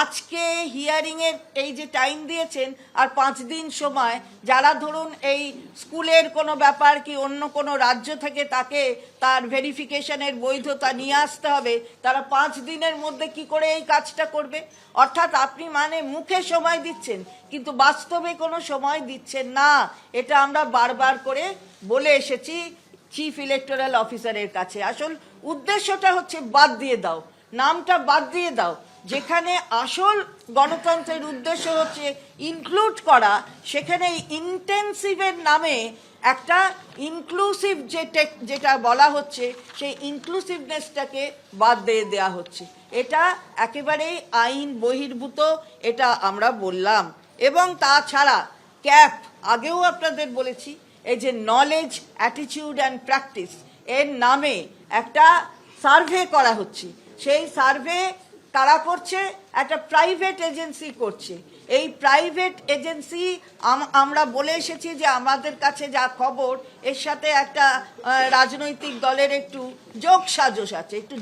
আজকে হিয়ারিংয়ের এই যে টাইম দিয়েছেন, আর পাঁচ দিন সময়, যারা ধরুন এই স্কুলের কোনো ব্যাপার কি অন্য কোনো রাজ্য থেকে তাকে তার ভেরিফিকেশনের বৈধতা নিয়ে আসতে হবে, তারা পাঁচ দিনের মধ্যে কি করে এই কাজটা করবে? অর্থাৎ আপনি মানে মুখে সময় দিচ্ছেন, কিন্তু বাস্তবে কোনো সময় দিচ্ছেন না। এটা আমরা বারবার করে বলে এসেছি চিফ ইলেকটোরাল অফিসারের কাছে। আসল উদ্দেশ্যটা হচ্ছে বাদ দিয়ে দাও, নামটা বাদ দিয়ে দাও। যেখানে আসল গণতন্ত্রের উদ্দেশ্য হচ্ছে ইনক্লুড করা, সেখানে ইন্টেন্সিভের নামে একটা ইনক্লুসিভ যে টেক- যেটা বলা হচ্ছে, সেই ইনক্লুসিভনেসটাকে বাদ দিয়ে দেওয়া হচ্ছে। এটা একেবারেই আইন বহির্ভূত, এটা আমরা বললাম। এবং তাছাড়া ক্যাপ আগেও আপনাদের বলেছি, এই যে নলেজ অ্যাটিটিউড অ্যান্ড প্র্যাকটিস এর নামে একটা সার্ভে করা হচ্ছে। সেই সার্ভে কারা করছে, একটা প্রাইভেট এজেন্সি করছে। এই প্রাইভেট এজেন্সি আমরা বলে এসেছি যে আমাদের কাছে যা খবর, এর সাথে একটা রাজনৈতিক দলের একটু যোগ সাজস আছে, একটু